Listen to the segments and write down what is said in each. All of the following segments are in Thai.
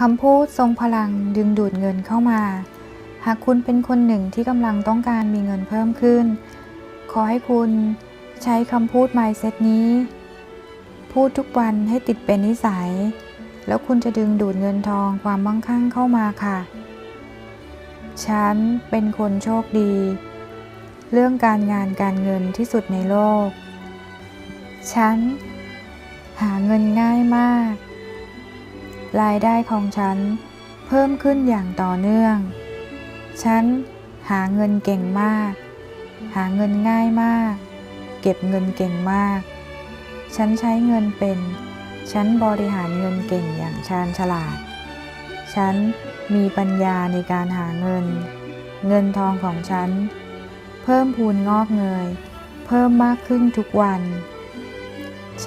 คำพูดทรงพลังดึงดูดเงินเข้ามา หากคุณเป็นคนหนึ่งที่กำลังต้องการมีเงินเพิ่มขึ้น ขอให้คุณใช้คำพูด mindset นี้ พูดทุกวันให้ติดเป็นนิสัย แล้วคุณจะดึงดูดเงินทองความมั่งคั่งเข้ามาค่ะ ฉันเป็นคนโชคดี เรื่องการงานการเงินที่สุดในโลก ฉันหาเงินง่ายมาก รายได้ของฉัน เพิ่มขึ้นอย่างต่อเนื่อง ฉันหาเงินเก่งมาก หาเงินง่ายมาก เก็บเงินเก่งมาก ฉันใช้เงินเป็น ฉันบริหารเงินเก่งอย่างชาญฉลาด ฉันมีปัญญาในการหาเงิน เงินทองของฉัน เพิ่มพูนงอกเงย เพิ่มมากขึ้นทุกวัน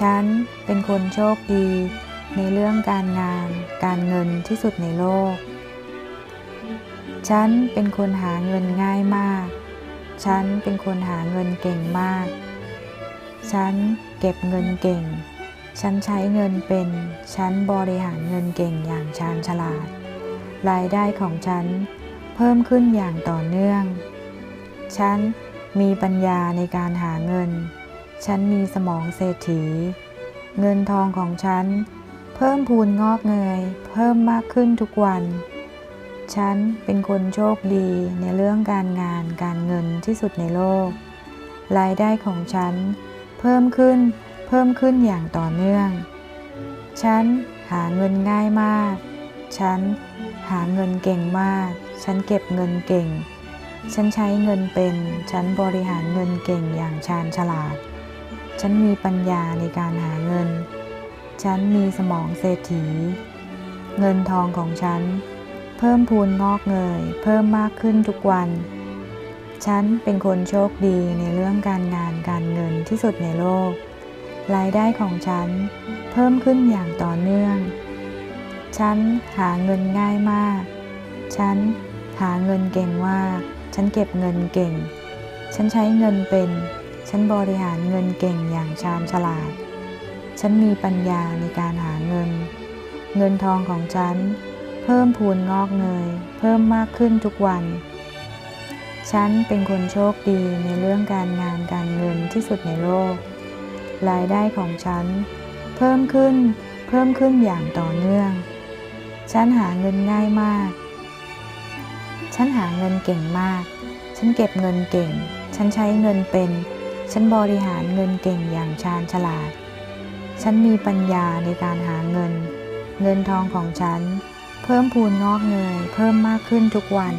ฉันเป็นคนโชคดี ในเรื่องการงาน การเงินที่สุดในโลก ฉันเป็นคนหาเงินง่ายมาก ฉันเป็นคนหาเงินเก่งมาก ฉันเก็บเงินเก่ง ฉันใช้เงินเป็น ฉันบริหารเงินเก่งอย่างชาญฉลาด รายได้ของฉันเพิ่มขึ้นอย่างต่อเนื่อง ฉันมีปัญญาในการหาเงิน ฉันมีสมองเศรษฐี เงินทองของฉัน เพิ่มพูนงอกเงย เพิ่มมากขึ้นทุกวัน ฉันเป็นคนโชคดีในเรื่องการงานการเงินที่สุดในโลก รายได้ของฉัน เพิ่มขึ้นเพิ่มขึ้นอย่างต่อเนื่อง ฉันหาเงินง่ายมาก ฉันหาเงินเก่งมาก ฉันเก็บเงินเก่ง ฉันใช้เงินเป็น ฉันบริหารเงินเก่งอย่างชาญฉลาด ฉันมีปัญญาในการหาเงิน ฉันมีสมองเศรษฐี เงินทองของฉัน เพิ่มพูนงอกเงย เพิ่มมากขึ้นทุกวัน ฉันเป็นคนโชคดีในเรื่องการงานการเงินที่สุดในโลก รายได้ของฉัน เพิ่มขึ้นอย่างต่อเนื่อง ฉันหาเงินง่ายมาก ฉันหาเงินเก่งมาก ฉันเก็บเงินเก่ง ฉันใช้เงินเป็น ฉันบริหารเงินเก่งอย่างชาญฉลาด ฉันมีปัญญาในการหาเงิน เงินทองของฉัน เพิ่มพูนงอกเงย เพิ่มมากขึ้นทุกวัน ฉันเป็นคนโชคดีในเรื่องการงานการเงินที่สุดในโลก รายได้ของฉัน เพิ่มขึ้น เพิ่มขึ้นอย่างต่อเนื่อง ฉันหาเงินง่ายมาก ฉันหาเงินเก่งมาก ฉันเก็บเงินเก่ง ฉันใช้เงินเป็น ฉันบริหารเงินเก่งอย่างชาญฉลาด ฉันมีปัญญาในการหาเงิน เงินทองของฉัน เพิ่มพูนงอกเงย เพิ่มมากขึ้นทุกวัน